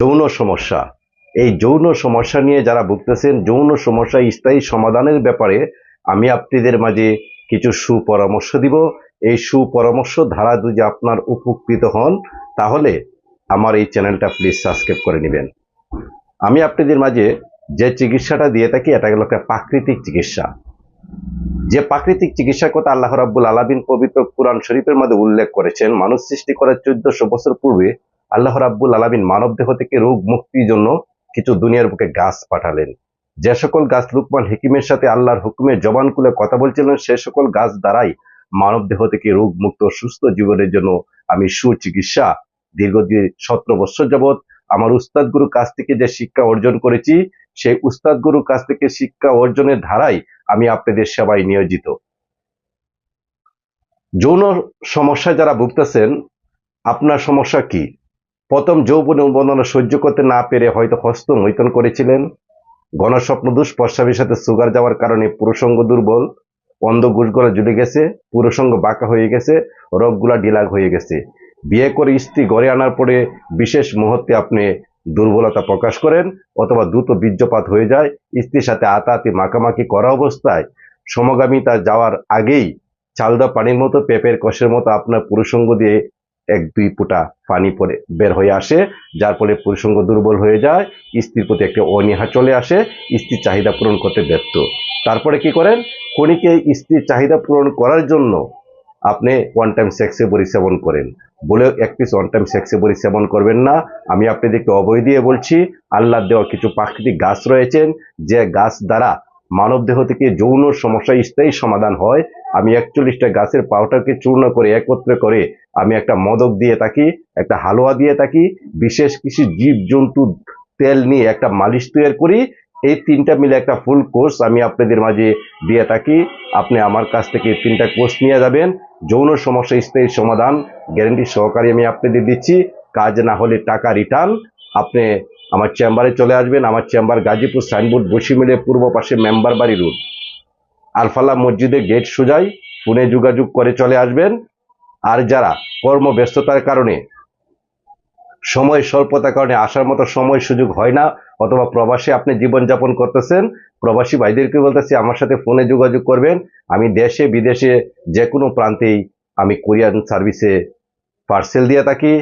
যৌন সমস্যা। এই যৌন সমস্যা নিয়ে যারা ভুগতেছেন, যৌন সমস্যা স্থায়ী সমাধানের ব্যাপারে আমি আপনাদের মাঝে কিছু সুপরামর্শ দিব। এই সুপরামর্শ ধারা যদি আপনার উপকৃত হন, তাহলে আমার এই চ্যানেলটা প্লিজ সাবস্ক্রাইব করে নেবেন। আমি আপনাদের মাঝে যে চিকিৎসাটা দিয়ে থাকি, এটা হলো একটা প্রাকৃতিক চিকিৎসা। যে প্রাকৃতিক চিকিৎসার কথা আল্লাহ রাব্বুল আলামিন পবিত্র কোরআন শরীফের মধ্যে উল্লেখ করেছেন, মানুষ সৃষ্টি করার চোদ্দশো বছর পূর্বে আল্লাহ রাব্বুল আলামিন মানব দেহ থেকে রোগ মুক্তির জন্য কিছু দুনিয়ার বুকে গাছ পাঠালেন। যে সকল গাছ লুকমান হিকিমের সাথে আল্লাহর হুকুমের জবান খুলে কথা বলছিলেন, সে সকল গাছ দ্বারাই মানব দেহ থেকে রোগ মুক্ত সুস্থ জীবনের জন্য আমি সুচিকিৎসা। দীর্ঘদিন সতেরো বছর যাবৎ আমার উস্তাদ গুরুর কাছ থেকে যে শিক্ষা অর্জন করেছি, সেই উস্তাদ গুরুর কাছ থেকে শিক্ষা অর্জনের ধারাই আমি আপনাদের সেবায় নিয়োজিত। যৌন সমস্যা যারা ভুগতেছেন, আপনার সমস্যা কি? প্রথম যৌবন বন্ধনা সহ্য করতে না পেরে হয়তো হস্ত মৈথন করেছিলেন। গণস্বপ্ন দুষ প্রস্রাবের সাথে সুগার যাওয়ার কারণে পুরুষঙ্গ দুর্বল, অন্ধ গুসগলা জুড়ে গেছে পুরুষঙ্গ বাঁকা হয়ে গেছে, রোগগুলা ডিলাগ হয়ে গেছে। বিয়ে করে স্ত্রী গড়ে আনার পরে বিশেষ মুহূর্তে আপনি দুর্বলতা প্রকাশ করেন অথবা দ্রুত বীর্যপাত হয়ে যায়। স্ত্রীর সাথে আতাআতি মাখামাখি করা অবস্থায় সমগামিতা যাওয়ার আগেই চালদা পানির মতো পেঁপের কষের মতো আপনার পুরুষঙ্গ দিয়ে এক দুই ফুটা পানি পরে বের হয়ে আসে, যার ফলে পুরুষঙ্গ দুর্বল হয়ে যায়, স্ত্রীর প্রতি একটা অনীহা চলে আসে, স্ত্রীর চাহিদা পূরণ করতে ব্যর্থ। তারপরে কি করেন? খনিকে স্ত্রীর চাহিদা পূরণ করার জন্য আপনি ওয়ান টাইম সেক্সে বড়ি সেবন করেন। বলে এক পিস ওয়ান টাইম সেক্সে বড়ি সেবন করবেন না। আমি আপনাদেরকে অবৈ দিয়ে বলছি, আল্লাহ দেওয়া কিছু প্রাকৃতিক গাছ রয়েছেন, যে গাছ দ্বারা মানব দেহ থেকে যৌন সমস্যা স্থায়ী সমাধান হয়। আমি একচল্লিশটা গাছের পাউডারকে চূর্ণ করে একত্রে করে আমি একটা মদক দিয়ে থাকি, একটা হালুয়া দিয়ে থাকি, বিশেষ কিছু জীব জন্তু তেল নিয়ে একটা মালিশ তৈরি করি। এই তিনটা মিলে একটা ফুল কোর্স আমি আপনাদের মাঝে দিয়ে থাকি। আপনি আমার কাছ থেকে তিনটা কোর্স নিয়ে যাবেন। যৌন সমস্যা স্থায়ী সমাধান গ্যারেন্টি সহকারে আমি আপনাদের দিচ্ছি। কাজ না হলে টাকা রিটার্ন আপনি আমার চেম্বারে চলে আসবেন, আমার চেম্বার গাজীপুর সাইনবোর্ড বসি মিলে পূর্ব পাশে মেম্বার বাড়ি রোড। আলফালা মসজিদে গেট সোজাই, ফোনে যোগাযোগ করে চলে আসবেন। আর যারা কর্মব্যস্ততার কারণে, সময় স্বল্পতার কারণে আসার মতো সময় সুযোগ হয় না, অথবা প্রবাসে আপনি জীবনযাপন করতেছেন, প্রবাসী ভাইদেরকে বলতেছি, আমার সাথে ফোনে যোগাযোগ করবেন। আমি দেশে, বিদেশে যে কোনো প্রান্তেই আমি কোরিয়ান সার্ভিসে পার্সেল দিয়ে থাকি।